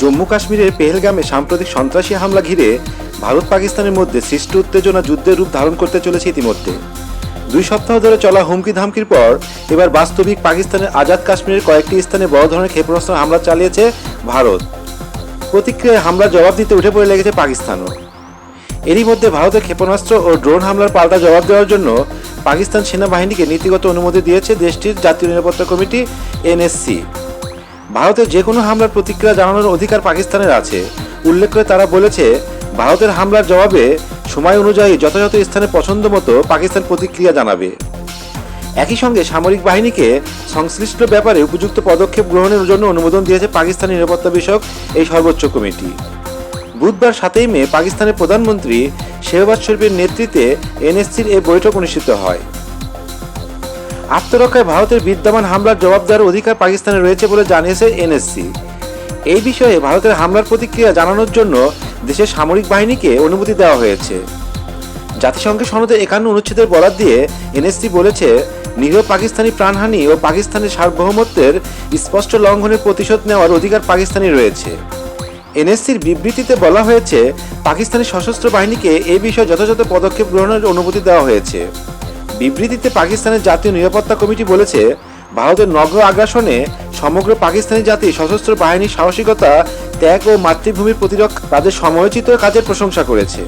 জম্মু কাশ্মীরের পেহেলগামে সাম্প্রতিক সন্ত্রাসী হামলা ঘিরে ভারত পাকিস্তানের মধ্যে সৃষ্ট উত্তেজনা যুদ্ধের রূপ ধারণ করতে চলেছে ইতিমধ্যে। দুই সপ্তাহ ধরে চলা হুমকি ধামকির পর এবার বাস্তবিক পাকিস্তানের আজাদ কাশ্মীরের কয়েকটি স্থানে বড় ধরনের ক্ষেপণাস্ত্র হামলা চালিয়েছে ভারত। প্রতিক্রিয়ায় হামলার জবাব দিতে উঠে পড়ে লেগেছে পাকিস্তানও। এরই মধ্যে ভারতের ক্ষেপণাস্ত্র ও ড্রোন হামলার পাল্টা জবাব দেওয়ার জন্য পাকিস্তান সেনাবাহিনীকে নীতিগত অনুমতি দিয়েছে দেশটির জাতীয় নিরাপত্তা কমিটি, এনএসসি। ভারতের যে কোনো হামলার প্রতিক্রিয়া জানানোর অধিকার পাকিস্তানের আছে। উল্লেখ করে তারা বলেছে, ভারতের হামলার জবাবে সময় অনুযায়ী যথাযথ স্থানে পছন্দ মতো পাকিস্তান প্রতিক্রিয়া জানাবে। একই সঙ্গে সামরিক বাহিনীকে সংশ্লিষ্ট ব্যাপারে উপযুক্ত পদক্ষেপ গ্রহণের জন্য অনুমোদন দিয়েছে পাকিস্তানি নিরাপত্তা বিষয়ক এই সর্বোচ্চ কমিটি। বুধবার সাতই মে পাকিস্তানের প্রধানমন্ত্রী শেহবাজ শরীফের নেতৃত্বে এনএসসির এই বৈঠক অনুষ্ঠিত হয়। আত্মরক্ষায় ভারতের বিদ্যমান হামলার জবাব দেওয়ার অধিকার পাকিস্তানে রয়েছে বলে জানিয়েছে এনএসসি। এই বিষয়ে ভারতের হামলার প্রতিক্রিয়া জানানোর জন্য দেশের সামরিক বাহিনীকে অনুমতি দেওয়া হয়েছে। জাতিসংঘের সনদে একান্ন অনুচ্ছেদের বরাদ দিয়ে এনএসসি বলেছে, নিরীহ পাকিস্তানি প্রাণহানি ও পাকিস্তানের সার্বভৌমত্বের স্পষ্ট লঙ্ঘনের প্রতিশোধ নেওয়ার অধিকার পাকিস্তানি রয়েছে। এনএসসির বিবৃতিতে বলা হয়েছে, পাকিস্তানি সশস্ত্র বাহিনীকে এই বিষয়ে যথাযথ পদক্ষেপ গ্রহণের অনুমতি দেওয়া হয়েছে। বিবৃতিতে পাকিস্তানের জাতীয় নিরাপত্তা কমিটি বলেছে, ভারতের নগ্র আগ্রাসনে সমগ্র পাকিস্তানি জাতি সশস্ত্র বাহিনীর সাহসিকতা, ত্যাগ ও মাতৃভূমির প্রতিরক্ষা তাদের সময়োচিত কাজের প্রশংসা করেছে।